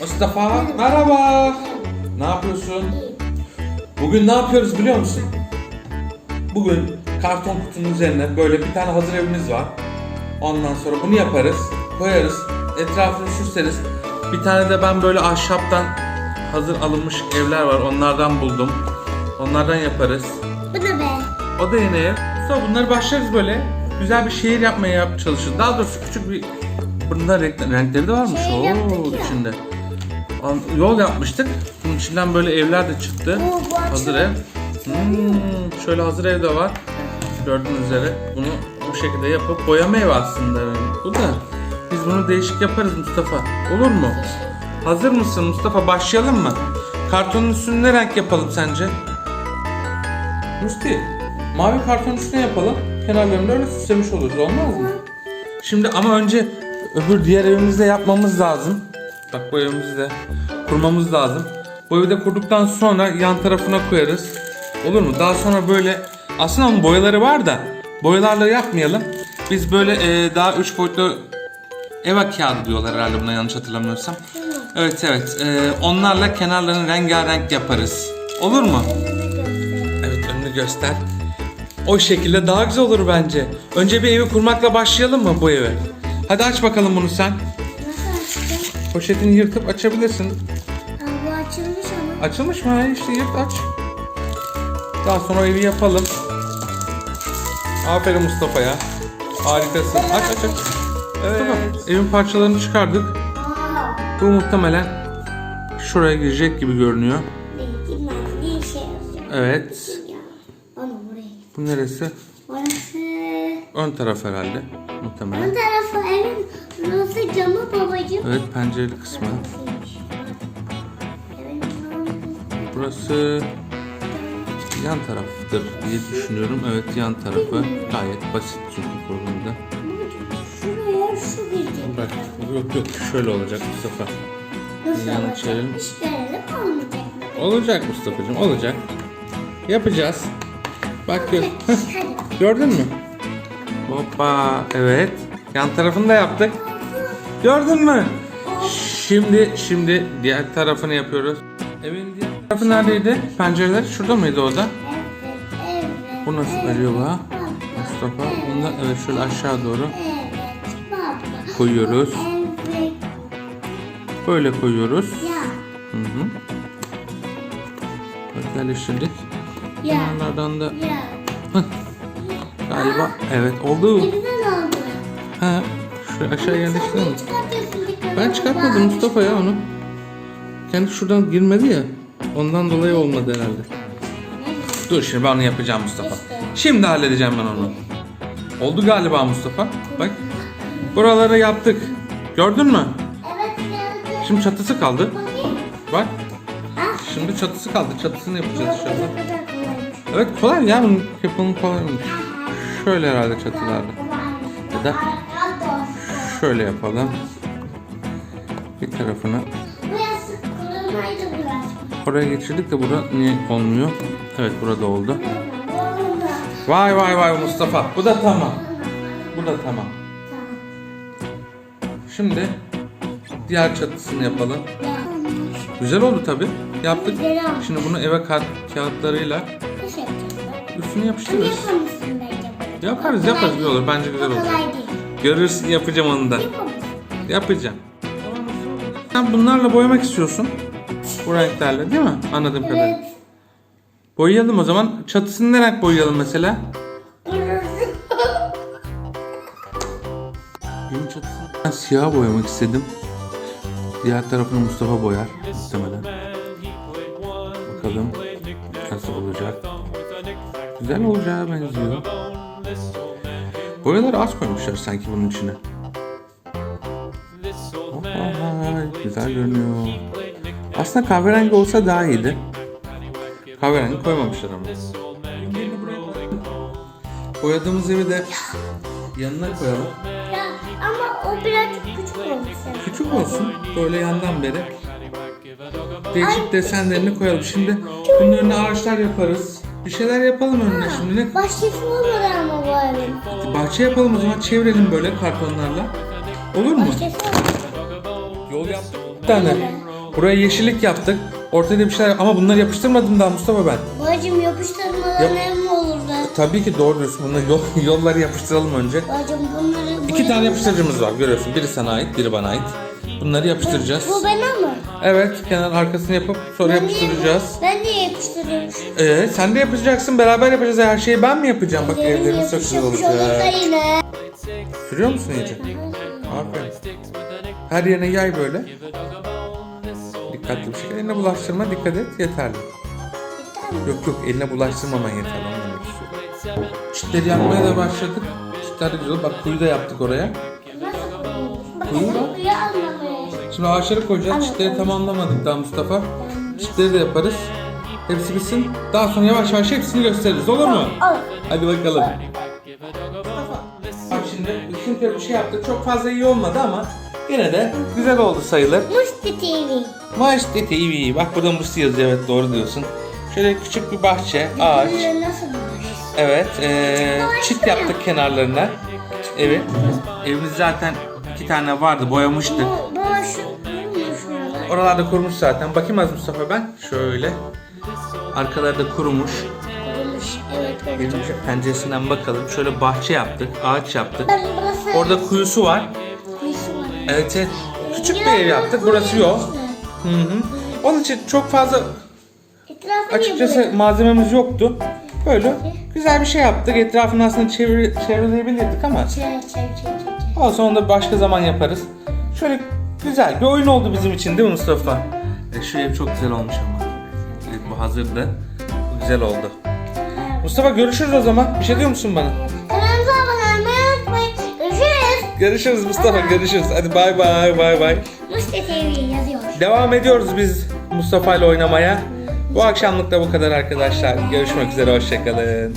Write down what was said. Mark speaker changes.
Speaker 1: Mustafa merhaba. Ne yapıyorsun? Bugün ne yapıyoruz biliyor musun? Bugün karton kutunun üzerine böyle bir tane hazır evimiz var. Ondan sonra bunu yaparız, koyarız, etrafını süsleriz. Bir tane de ben böyle ahşaptan hazır alınmış evler var. Onlardan buldum. Onlardan yaparız.
Speaker 2: Bu da be.
Speaker 1: O da yeni ev. Sonra bunları başlarız böyle. Güzel bir şehir yapmaya yap çalışırız. Daha doğrusu küçük bir... Bunda renk, renkleri de varmış.
Speaker 2: Şehir
Speaker 1: Oo, içinde. Yol yapmıştık. Bunun içinden böyle evler de çıktı.
Speaker 2: Oo, bu
Speaker 1: hazır ev. Hmm, şöyle hazır ev de var. Gördüğünüz üzere. Bunu bu şekilde yapıp boyama ev aslında. Bu da. Biz bunu değişik yaparız Mustafa. Olur mu? Hazır mısın Mustafa? Başlayalım mı? Kartonun üstünü ne renk yapalım sence? Musti, mavi karton üstüne yapalım. Kenarlarını öyle süslemiş oluruz. Olmaz mı? Şimdi ama önce öbür diğer evimizde yapmamız lazım. Bak bu evimizi de kurmamız lazım. Bu evi de kurduktan sonra yan tarafına koyarız. Olur mu? Daha sonra böyle aslında onun boyaları var da boyalarla yapmayalım. Biz böyle e, daha üç boyutlu eva kağıdı diyorlar herhalde buna yanlış hatırlamıyorsam. Evet evet. E, onlarla kenarlarını rengarenk yaparız. Olur mu? Evet önünü göster. O şekilde daha güzel olur bence. Önce bir evi kurmakla başlayalım mı bu eve? Hadi aç bakalım bunu sen. Poşetini yırtıp açabilirsin.
Speaker 2: Aa, bu açılmış ama.
Speaker 1: Açılmış mı? Ha, İşte yırt aç. Daha sonra o evi yapalım. Aferin Mustafa'ya. Harikasın. Aç aç aç. Evet. Evin parçalarını çıkardık.
Speaker 2: Aa.
Speaker 1: Bu muhtemelen şuraya girecek gibi görünüyor.
Speaker 2: Şey.
Speaker 1: Evet. Bu neresi?
Speaker 2: Orası.
Speaker 1: Ön taraf herhalde. Muhtemelen.
Speaker 2: Ön tarafı evin. Babacığım.
Speaker 1: Evet pencereli kısmı. Burası yan taraftır diye düşünüyorum. Evet yan tarafı. Gayet basit çünkü kurulumda.
Speaker 2: Şuraya şu girecek.
Speaker 1: Bak yok yok şöyle olacak Mustafa.
Speaker 2: Nasıl olacak?
Speaker 1: çevirelim.
Speaker 2: İşlerelim olmayacak mı?
Speaker 1: Olacak Mustafa'cığım olacak. Yapacağız. Bak gör. Gördün mü? Hoppa evet. Yan tarafını da yaptık. Gördün mü? Şimdi şimdi diğer tarafını yapıyoruz. Evin diğer tarafı neredeydi? Pencereler şurada mıydı o da?
Speaker 2: Evet, evet.
Speaker 1: Bu nasıl acaba? Mustafa bunu da evet şöyle aşağı doğru
Speaker 2: Evet, baba.
Speaker 1: koyuyoruz.
Speaker 2: Evet,
Speaker 1: Böyle koyuyoruz.
Speaker 2: ya,
Speaker 1: Hı hı. Bak yerleştirdik. Kenarlardan da
Speaker 2: ya.
Speaker 1: galiba evet oldu.
Speaker 2: Güzel oldu.
Speaker 1: Ha, şu aşağı
Speaker 2: çıkartıyorsun bir
Speaker 1: Ben çıkartmadım Mustafa ya onu. Kendi şuradan girmedi ya. Ondan dolayı olmadı herhalde. Dur şimdi ben onu yapacağım Mustafa. Şimdi halledeceğim ben onu. Oldu galiba Mustafa. Bak. Buraları yaptık. Gördün mü? Şimdi çatısı kaldı. Bak. Şimdi çatısı kaldı. Çatısını yapacağız inşallah. Evet kolay ya bunun yapımı kolaymış. Şöyle herhalde çatılarda. Ya da. Şöyle yapalım. Bir tarafını
Speaker 2: Burası kırılmaydı burası.
Speaker 1: oraya geçirdik de bura niye olmuyor? Evet burada oldu.
Speaker 2: Burada.
Speaker 1: Vay vay vay Mustafa. Bu da tamam. Bu da tamam. Şimdi diğer çatısını yapalım. Güzel oldu tabi. Yaptık.
Speaker 2: Güzel.
Speaker 1: Şimdi bunu eve kağıt, kağıtlarıyla üstünü
Speaker 2: Bunu
Speaker 1: yapıştırırız.
Speaker 2: bence.
Speaker 1: Yaparız yaparız güzel olur. Bence güzel olur.
Speaker 2: kolay değil.
Speaker 1: Görürsün yapacağım onu da. Yapacağım. Sen bunlarla boyamak istiyorsun. Bu renklerle değil mi? Anladığım kadarıyla.
Speaker 2: Evet.
Speaker 1: Boyayalım o zaman. Çatısını ne renk boyayalım mesela? Evin çatısını ben siyah boyamak istedim. Diğer tarafını Mustafa boyar muhtemelen. Bakalım nasıl olacak. Güzel olacağı benziyor. Boyaları az koymuşlar sanki bunun içine. Vay, güzel görünüyor. Aslında kahverengi olsa daha iyiydi. Kahverengi koymamışlar ama. Boyadığımız evi de yanına koyalım.
Speaker 2: Ya, ama o birazcık küçük olmuş.
Speaker 1: Küçük olsun. Böyle yandan beri. Değişik desenlerini koyalım. Şimdi bunun önüne ağaçlar yaparız. Bir şeyler yapalım önüne şimdi.
Speaker 2: Bahçesi olmadı ama bu evin.
Speaker 1: Bahçe yapalım o zaman çevirelim böyle kartonlarla. Olur mu? Yol yaptık bir tane. Buraya yeşillik yaptık. Ortada bir şeyler ama bunları yapıştırmadım daha Mustafa ben.
Speaker 2: Babacım yapıştırmadan
Speaker 1: Yap.
Speaker 2: ne mi olurdu?
Speaker 1: Tabii ki doğru diyorsun. Bunları yol, yolları yapıştıralım önce.
Speaker 2: Babacım bunları...
Speaker 1: İki tane yapıştırıcımız var görüyorsun. Biri sana ait, biri bana ait. Bunları yapıştıracağız.
Speaker 2: Bu bana mı?
Speaker 1: Evet, kenar arkasını yapıp sonra
Speaker 2: Ben niye-
Speaker 1: yapıştıracağız.
Speaker 2: Ben niye yapıştırıyorum?
Speaker 1: Ee, sen de yapacaksın, beraber yapacağız. Her şeyi ben mi yapacağım? Bak evlerimiz çok güzel olacak. Sürüyor musun iyice? Aferin. Her yerine yay böyle. Dikkatli bir şekilde. Eline bulaştırma, dikkat et. Yeterli. Yok yok, eline bulaştırmaman yeterli. Onu demek istiyorum. Çitleri yapmaya da başladık. Çitler de güzel. Bak kuyu da yaptık oraya.
Speaker 2: Nasıl koyuyoruz?
Speaker 1: Şimdi ağaçları koyacağız. Çitleri tamamlamadık daha Mustafa. Çitleri de yaparız. Hepsi bitsin. Daha sonra yavaş yavaş hepsini gösteririz. Olur mu?
Speaker 2: Al.
Speaker 1: Hadi bakalım. Bak şimdi bütün kere bir şey yaptık. Çok fazla iyi olmadı ama yine de güzel oldu sayılır.
Speaker 2: Musti TV.
Speaker 1: Maçte TV. Bak burada Musti yazıyor. Evet doğru diyorsun. Şöyle küçük bir bahçe, ağaç.
Speaker 2: Nasıl?
Speaker 1: Evet. eee, çit yaptık kenarlarına. Evet. Evimiz zaten iki tane vardı. Boyamıştık. Oralarda kurumuş zaten. Bakayım az Mustafa ben. Şöyle. Arkalarda kurumuş.
Speaker 2: Kurumuş. Evet evet.
Speaker 1: Penceresinden bakalım. Şöyle bahçe yaptık. Ağaç yaptık.
Speaker 2: Ben burası...
Speaker 1: Orada kuyusu var.
Speaker 2: Kuyusu var.
Speaker 1: Evet, evet. Küçük bir ev yaptık. Burası yok. Hı hı. Onun için çok fazla açıkçası malzememiz yoktu. Böyle güzel bir şey yaptık. Etrafını aslında çevir, çevirebilirdik ama
Speaker 2: Çek çek çek çek.
Speaker 1: olsun onu da başka zaman yaparız. Şöyle güzel bir oyun oldu bizim için değil mi Mustafa? E, şu ev çok güzel olmuş ama. Evet, bu hazırdı. Bu güzel oldu. Mustafa görüşürüz o zaman. Bir şey diyor musun bana?
Speaker 2: Kanalımıza abone olmayı unutmayın. Görüşürüz.
Speaker 1: Görüşürüz Mustafa görüşürüz. Hadi bay bay bay bay.
Speaker 2: Musti TV yazıyor.
Speaker 1: Devam ediyoruz biz Mustafa ile oynamaya. Bu akşamlık da bu kadar arkadaşlar. Görüşmek üzere hoşçakalın.